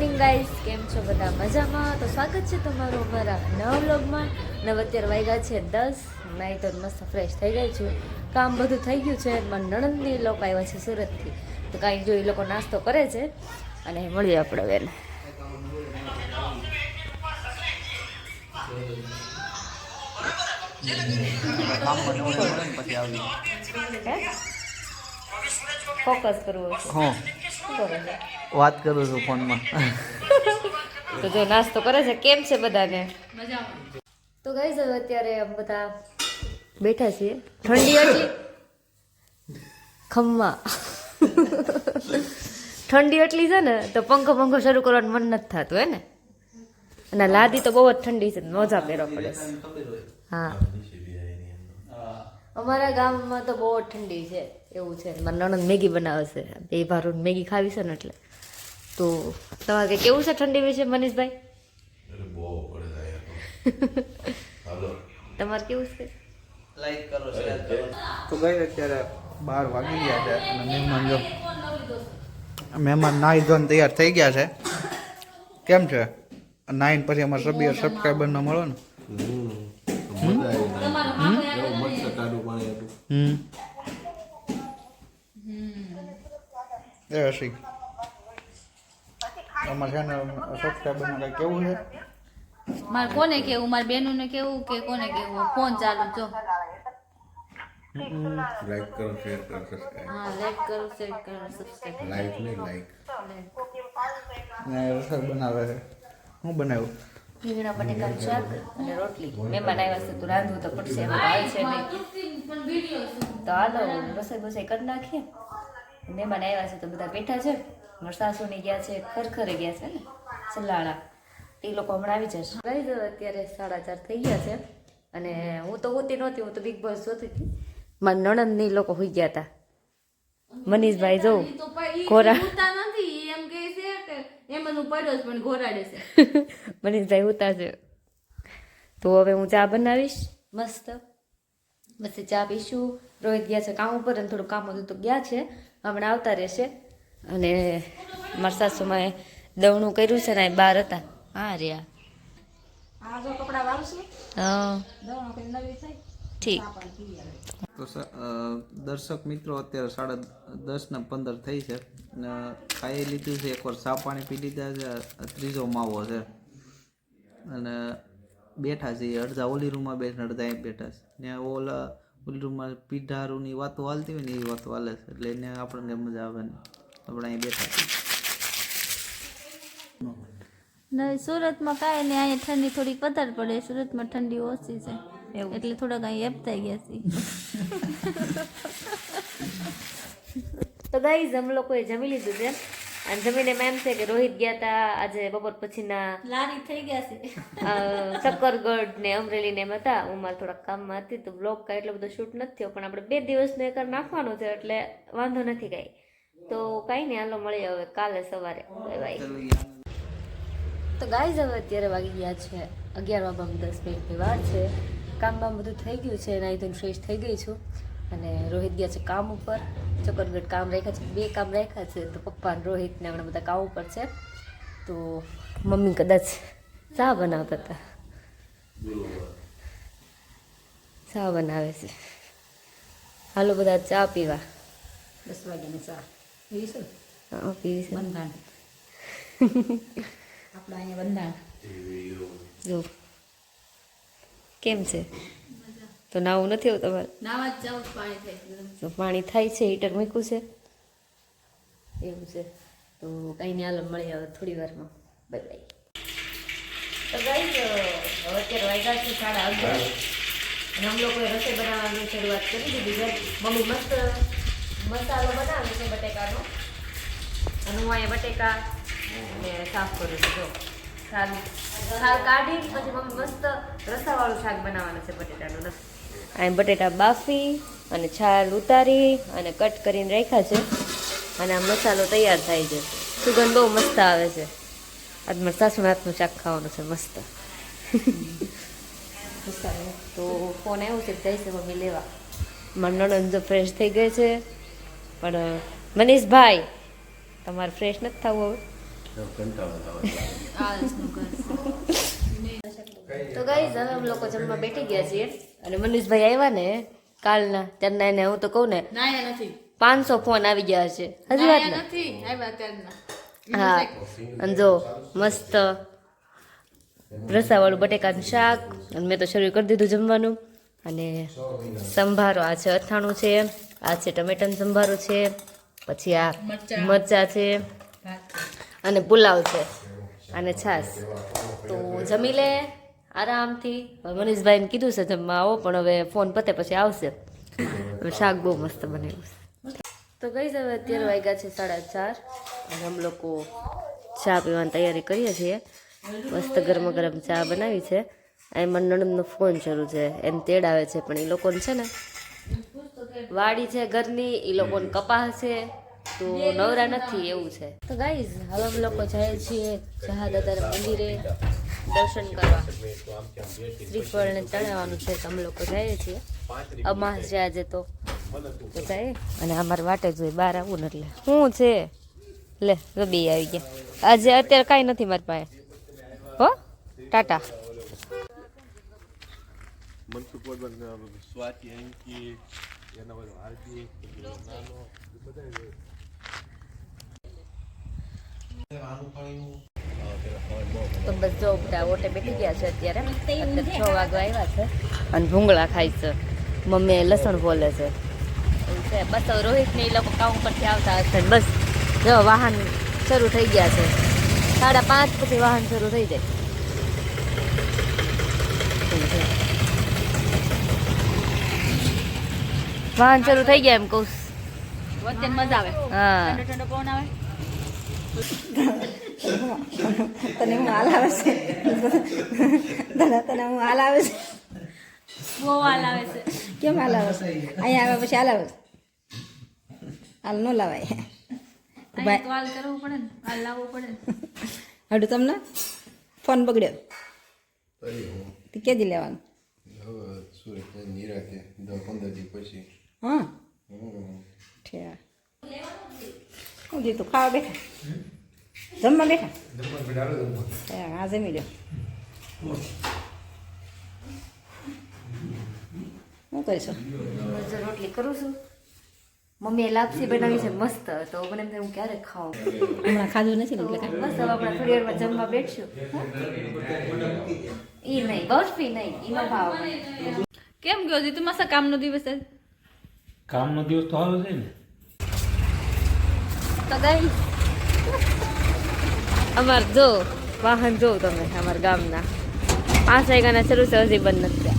Morning guys કેમ છો બધા? મજામાં? તો સ્વાગત છે તમારું અમારા નવા વ્લોગમાં નવ અત્યારે વાગ્યા છે દસ. નાઈ તો મસ્ત ફ્રેશ થઈ ગઈ છું. કામ બધું થઈ ગયું છે. મારા નણંદની લોકો આવ્યા છે સુરતથી. તો કાંઈ જો એ લોકો નાસ્તો કરે છે. અને મળીએ આપણે બેન. ફોકસ કરવું છે? વાત કરું છું ફોનમાં. તો જો નાસ્તો કરે છે. કેમ છે બધાને? તો ગઈ હવે અત્યારે આમ બધા બેઠા છીએ. ઠંડી એટલી ખમ્મા. ઠંડી એટલી છે ને તો પંખો પંખો શરૂ કરવાનું મન નથી થતું હે ને? અને લાદી તો બહુ જ ઠંડી છે મોજા પહેરવા પડે હા. અમારા ગામમાં તો બહુ જ ઠંડી છે એવું છે. મારા નણંદ મેગી બનાવે છે. બે ભારું મેગી ખાવી છે ને એટલે. તો તમારે કેવું છે ઠંડી વિશે મનીષભાઈ? તમારે કેવું છે? લાઈક કરો શેર કરો. તો ગઈ અત્યારે બાર વાગી ગયા છે અને મહેમાન જો મહેમાન નાહી ધોઈને તૈયાર થઈ ગયા છે. કેમ છે? નાઈન પછી અમારા સભ્ય સબસ્ક્રાઈબર ના મળો ને. હમ. એ અમારે છે ને સબસ્ક્રાઈબરને કંઈ કેવું છે? મારે કોને કેવું? મારે બેનુને કેવું કે કોને કેવું? ફોન ચાલુ જો. લાઈક કરો શેર કરો સબસ્ક્રાઇબ હા લાઈક કરો શેર કરો સબસ્ક્રાઇબ લાઈક ને લાઈક ને રસોઈ બનાવે છે. હું બનાવ્યું? રીંગણા બટેકાનું શાક અને રોટલી. મહેમાન આવ્યા છે તો રાંધવું તો પડશે એમાં છે નહીં. તો હાલો રસોઈ બસોઈ કરી નાખીએ. મહેમાન આવ્યા છે તો બધા બેઠા છે. મારા સાસુની ગયા છે ખરખરે ગયા છે ને સલાળા એ લોકો હમણાં આવી જશે. ગઈ દો અત્યારે સાડા ચાર થઈ ગયા છે અને હું તો હોતી નહોતી હું તો બિગ બોસ જોતી હતી. મારા નણંદની લોકો હોઈ ગયા હતા. મનીષભાઈ જો ઘોરા નથી એમ કહે છે કે એમ હું પડ્યો પણ ઘોરાડે છે. મનીષભાઈ ઉતારશે તો હવે હું ચા બનાવીશ. મસ્ત. પછી ચા પીશું. રોહિત ગયા છે કામ ઉપર અને થોડું કામ હતું તો ગયા છે. હમણાં આવતા રહેશે. અને મારા સાસુમાએ દવણું કર્યું છે ને એ બહાર હતા. હા રહ્યા. હા. ઠીક. તો દર્શક મિત્રો અત્યારે સાડા દસ ને પંદર થઈ છે. ખાઈ લીધું છે એકવાર સા પાણી પી લીધા છે ત્રીજો માવો છે. અને બેઠા છે અડધા ઓલી રૂમમાં બેઠા અડધા એ બેઠા છે. ને ઓલા ઓલી રૂમમાં પીઢારુની વાતો હાલતી હોય ને એવી વાતો હાલે છે. એટલે એને આપણને મજા આવે ને. આપણે અહીં બેઠા નહીં સુરતમાં કાંઈ નહીં અહીંયા ઠંડી થોડીક વધારે પડે. સુરતમાં ઠંડી ઓછી છે. એટલે થોડાક અહીં એપ થઈ ગયા છે તો ગાઈઝ અમે લોકોએ જમી લીધું છે. અને જમીને એમ છે કે રોહિત ગયા હતા આજે બપોર પછીના લારી થઈ ગયા છે. શક્કરગઢ ને અમરેલી ને એમ હતા. હું મારા થોડાક કામમાં હતી તો બ્લોગ કાંઈ એટલો બધો શૂટ નથી થયો. પણ આપણે બે દિવસનો એકર નાખવાનો છે એટલે વાંધો નથી કાંઈ. તો કાંઈ નહીં હાલો મળીએ હવે કાલે સવારે. બાય બાય તો ગાઈઝ હવે અત્યારે વાગી ગયા છે અગિયાર વાગ્યામાં દસ મિનિટની વાર છે. કામ બામ બધું થઈ ગયું છે નાઈ ધોઈને ફ્રેશ થઈ ગઈ છું. અને રોહિત ગયા છે કામ ઉપર. ચોકરગઢ કામ રાખ્યા છે બે કામ રાખ્યા છે. તો પપ્પા અને રોહિત ને હમણાં બધા કામ ઉપર છે. તો મમ્મી કદાચ ચા બનાવતા હતા. ચા બનાવે છે. હાલો બધા ચા પીવા. દસ વાગ્યાની ચા. છે હા પીવી છે બંધાણ. આપણા અહીંયા બંધાણ. જો. કેમ છે? તો નાવું નથી આવતું તમારે? નાવા જ જાઉં પાણી થાય તો પાણી થાય છે હીટર મૂક્યું છે. એવું છે. તો કંઈ નહીં હાલો મળી આવે થોડી વારમાં. Bye bye. તો ગઈ હવે અત્યારે વાગ્યા છે સાડા અગિયાર. અને અમે લોકોએ રસોઈ બનાવવાની શરૂઆત કરી દીધી છે. મમ્મી મસ્ત મસાલો બનાવે છે બટેકાનો. અને હું અહીંયા બટેકા ને સાફ કરું છું જો. છાલ સાલ કાઢી પછી મમ્મી મસ્ત રસાવાળું શાક બનાવવાનું છે બટેટાનું અહીં બટેટા બાફી અને છાલ ઉતારી અને કટ કરીને રાખ્યા છે. અને આ મસાલો તૈયાર થાય છે. સુગંધ બહુ મસ્ત આવે છે. આજ મારા સાસુના હાથનું શાક ખાવાનું છે મસ્ત. તો ફોન આવ્યો છે જઈશ મમ્મી લેવા. મારા નણંદ ફ્રેશ થઈ ગઈ છે. પણ મનીષભાઈ તમારે ફ્રેશ નથી થવું હવે? તો ગાઈઝ હવે અમે લોકો જમવા બેઠી ગયા છીએ અને મનીષભાઈ આવ્યા ને કાલના. ત્યારના એને હું તો કહું ને નથી. પાંચસો ફોન આવી ગયા છે. હજી વાત નથી. હા. અને જો મસ્ત રસાવાળું બટેકાનું શાક. અને મેં તો શરૂ કરી દીધું જમવાનું. અને સંભારો આ છે અથાણું છે. આ છે ટમેટાનું સંભારો છે પછી આ મરચા. છે અને પુલાવ છે અને છાશ. તો જમી લે આરામથી. મનીષભાઈને કીધું છે જમવા આવો પણ હવે ફોન પતે પછી આવશે. શાક બહુ મસ્ત બનાવ્યું છે. તો ગઈ હવે અત્યારે વાગ્યા છે સાડા ચાર અને અમે લોકો ચા પીવાની તૈયારી કરીએ છીએ. મસ્ત ગરમ ગરમ ચા બનાવી છે. અહીં મને નણંદનો ફોન શરૂ છે એમ તેડાવે છે પણ એ લોકોને છે ને વાડી છે ઘરની એ લોકોને કપાસ છે તો નવરા નથી એવું છે. તો ગાઈઝ હવે અમે લોકો જઈએ છીએ જહાદાદાર મંદિરે દર્શન કરવા. શ્રીફળને ચડાવવાનું છે તો અમે લોકો જઈએ છીએ. અમાસ છે આજે તો. તો જાય અને અમારે વાટે જોઈએ બહાર આવું ને એટલે. શું છે? લે રબી આવી ગયા. આજે અત્યારે કાંઈ નથી મારી પાસે. હો? ટાટા. તો બસ જો બધા ઓટે બેઠી ગયા છે અત્યારે. અત્યારે છ વાગવા આવ્યા છે. અને ભૂંગળા ખાય છે. મમ્મી લસણ બોલે છે. એવું છે. બસ રોહિત ને એ લોકો કામ પરથી આવતા હશે. ને બસ જો વાહન શરૂ થઈ ગયા છે. સાડા પાંચ પછી વાહન શરૂ થઈ જાય એવું છે. વાહન શરૂ થઈ ગયા એમ કહું વચ્ચે મજા આવે. હા. ઠંડો પવન આવે. તને હું હાલ આવે છે? દાદા તને હું હાલ આવે છે? બહુ હાલ આવે છે. કેમ હાલ આવે છે? અહીંયા આવે પછી હાલ આવે છે? હાલ ન લાવાય. હાલ કરવું પડે ને હાલ લાવવું પડે હડું તમને? ફોન બગડ્યો તે કેદી લેવાનું? હવે સુરત દસ પંદર દી પછી. હા. ઠીક હું જીતું ખાવા બેઠા. જમવા બેઠા? હા જમી લો શું કરીશું રોટલી કરું છું. મમ્મીએ લાપસી બનાવી છે મસ્ત. તો મને એમ હું ક્યારે ખાઉં? હમણાં ખાધું નથી ને એટલે કાંઈ? મસ્ત હવે આપણે થોડી વારમાં જમવા બેઠશું. ઈ નહીં બરફી નહીં એમાં ભાવ. કેમ ગયો જીતુ? મસ્ત કામનો દિવસ છે. કામનો દિવસ તો હાલો છે ને. તો ગઈ. અમાર જો વાહન જો તમે અમારા ગામના. પાંચ વાગ્યાના શરૂ છે હજી બંધ નથી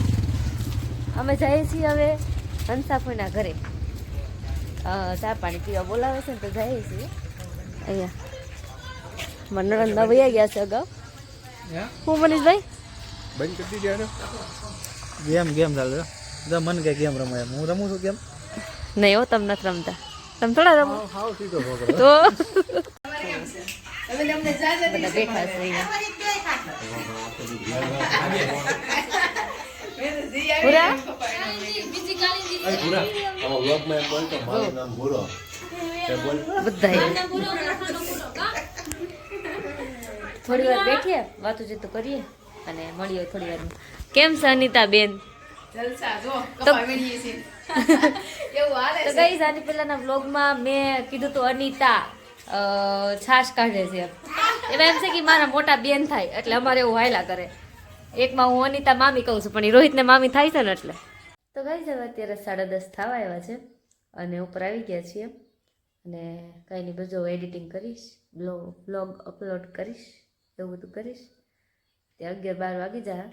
અમે જઈએ છીએ હવે હંસાફોઈના ઘરે. ચા પાણી પીવા બોલાવે છે ને તો જઈએ છીએ. અહીંયા. મનોરંજન વયા ગયા છે અગાઉ. હું મનીષભાઈ? બંધ કરી દીધી ગેમ ગેમ ચાલે મન કે ગેમ રમાય હું રમું છું ગેમ? નહીં હો તમે નથી રમતા. તમે થોડા રમો. તો બધા બેઠા થોડી વાર બેઠીએ વાતો જીતો કરીએ અને મળીએ થોડી વાર કેમ છે અનિતા બેન તો ગઈ આની પહેલાના વ્લોગમાં મેં કીધું તો અનિતા છાશ કાઢે છે. એમાં એમ છે કે મારા મોટા બેન થાય એટલે અમારે એવું હાયલા કરે. એકમાં હું અનિતા મામી કહું છું પણ એ રોહિતને મામી થાય છે ને એટલે. તો ગઈ હવે અત્યારે સાડા દસ થવા આવ્યા છે અને ઉપર આવી ગયા છીએ. અને કંઈ નહીં બધું એડિટિંગ કરીશ બ્લોગ બ્લોગ અપલોડ કરીશ એવું બધું કરીશ. તે અગિયાર બાર વાગી જાય.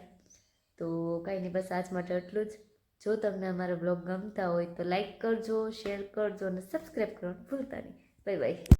તો કાંઈ નહીં બસ આજ માટે એટલું જ. જો તમને અમારા બ્લોગ ગમતા હોય તો લાઈક કરજો શેર કરજો અને સબસ્ક્રાઈબ કરવાનું ભૂલતા નહીં. Bye bye